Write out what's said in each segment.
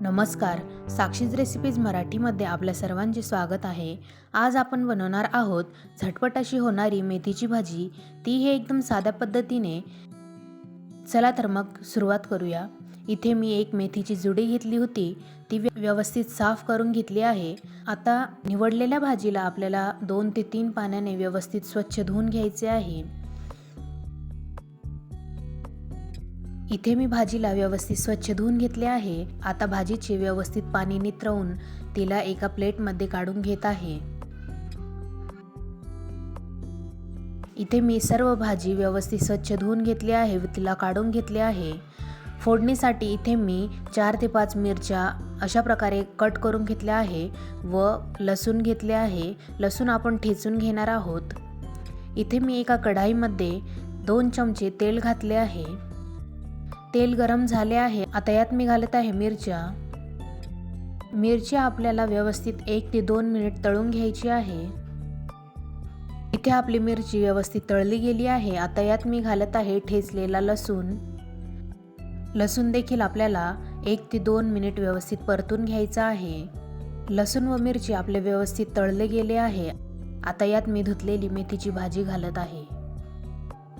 नमस्कार. साक्षीज रेसिपीज मराठीमध्ये आपल्या सर्वांचे स्वागत आहे. आज आपण बनवणार आहोत झटपट अशी होणारी मेथीची भाजी. ती हे एकदम साध्या पद्धतीने चला तर मग सुरुवात करूया. इथे मी एक मेथीची जुडी घेतली होती. ती व्यवस्थित साफ करून घेतली आहे. आता निवडलेल्या भाजीला आपल्याला दोन ते तीन पाण्याने व्यवस्थित स्वच्छ धुवून घ्यायचे आहे. इथे मी भाजीला व्यवस्थित स्वच्छ धुवून घेतले आहे. आता भाजीचे व्यवस्थित पाणी नितरवून तिला एका प्लेटमध्ये काढून घेत आहे. इथे मी सर्व भाजी व्यवस्थित स्वच्छ धुवून घेतली आहे व तिला काढून घेतली आहे. फोडणीसाठी इथे मी चार ते पाच मिरच्या अशा प्रकारे कट करून घेतल्या आहे व लसूण घेतले आहे. लसूण आपण ठेचून घेणार आहोत. इथे मी एका कढाईमध्ये दोन चमचे तेल घातले आहे. तेल गरम झाले आहे. आता यात मी घालत आहे मिरच्या. मिरच्या आपल्याला व्यवस्थित एक ते दोन मिनिट तळून घ्यायची आहे. इथे आपली मिरची व्यवस्थित तळली गेली आहे. आता यात मी घालत आहे ठेचलेला लसूण. लसूण देखील आपल्याला एक ते दोन मिनिट व्यवस्थित परतून घ्यायचा आहे. लसूण व मिरची आपले व्यवस्थित तळले गेले आहे. आता यात मी धुतलेली मेथीची भाजी घालत आहे.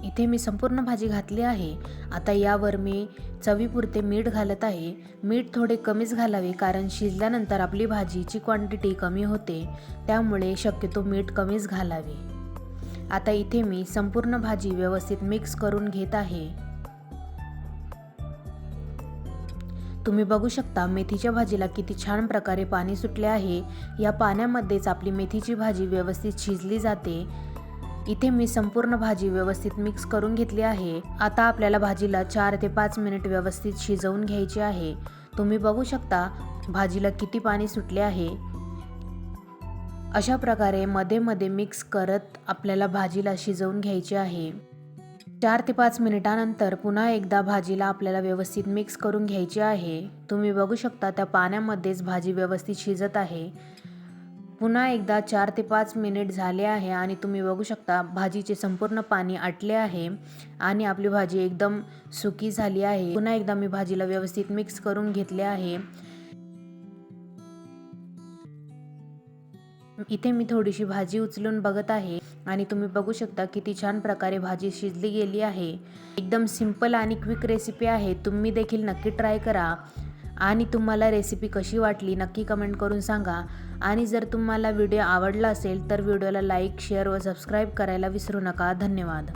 इथे मी संपूर्ण भाजी घातली आहे. आता यावर मी चवीपुरते मीठ घालत आहे. मीठ थोडे कमीच घालावे कारण शिजल्यानंतर आपली भाजीची क्वांटिटी कमी होते. त्यामुळे शक्यतो मीठ कमीच घालावे. आता इथे मी संपूर्ण भाजी व्यवस्थित मिक्स करून घेत आहे. तुम्ही बघू शकता मेथीच्या भाजीला किती छान प्रकारे पाणी सुटले आहे. या पाण्यामध्येच आपली मेथीची भाजी व्यवस्थित शिजली जाते. इथे मी संपूर्ण भाजी व्यवस्थित मिक्स करून घेतली आहे. आता आपल्याला भाजीला चार ते पाच मिनिट व्यवस्थित शिजवून घ्यायची आहे. तुम्ही बघू शकता भाजीला किती पाणी सुटले आहे. अशा प्रकारे मध्ये मध्ये मिक्स करत आपल्याला भाजीला शिजवून घ्यायचे आहे. चार ते पाच मिनिटानंतर पुन्हा एकदा भाजीला आपल्याला व्यवस्थित मिक्स करून घ्यायची आहे. तुम्ही बघू शकता त्या पाण्यामध्येच भाजी व्यवस्थित शिजत आहे. पुन्हा एकदा चार ते पाच मिनिट झाले आहे आणि तुम्ही बघू शकता भाजीचे संपूर्ण पाणी आटले आहे आणि आपली भाजी एकदम सुकी झाली आहे. पुन्हा एकदा मी भाजीला व्यवस्थित मिक्स करून घेतले आहे. इथे मी थोडीशी भाजी उचलून बघत आहे आणि तुम्ही बघू शकता किती छान प्रकारे भाजी शिजली गेली आहे. एकदम सिंपल आणि क्विक रेसिपी आहे. तुम्ही देखील नक्की ट्राय करा. आणि तुम्हाला रेसिपी कशी वाटली नक्की कमेंट करून सांगा. आणि जर तुम्हाला व्हिडिओ आवडला असेल तर व्हिडिओला लाईक शेअर व सबस्क्राईब करायला विसरू नका. धन्यवाद.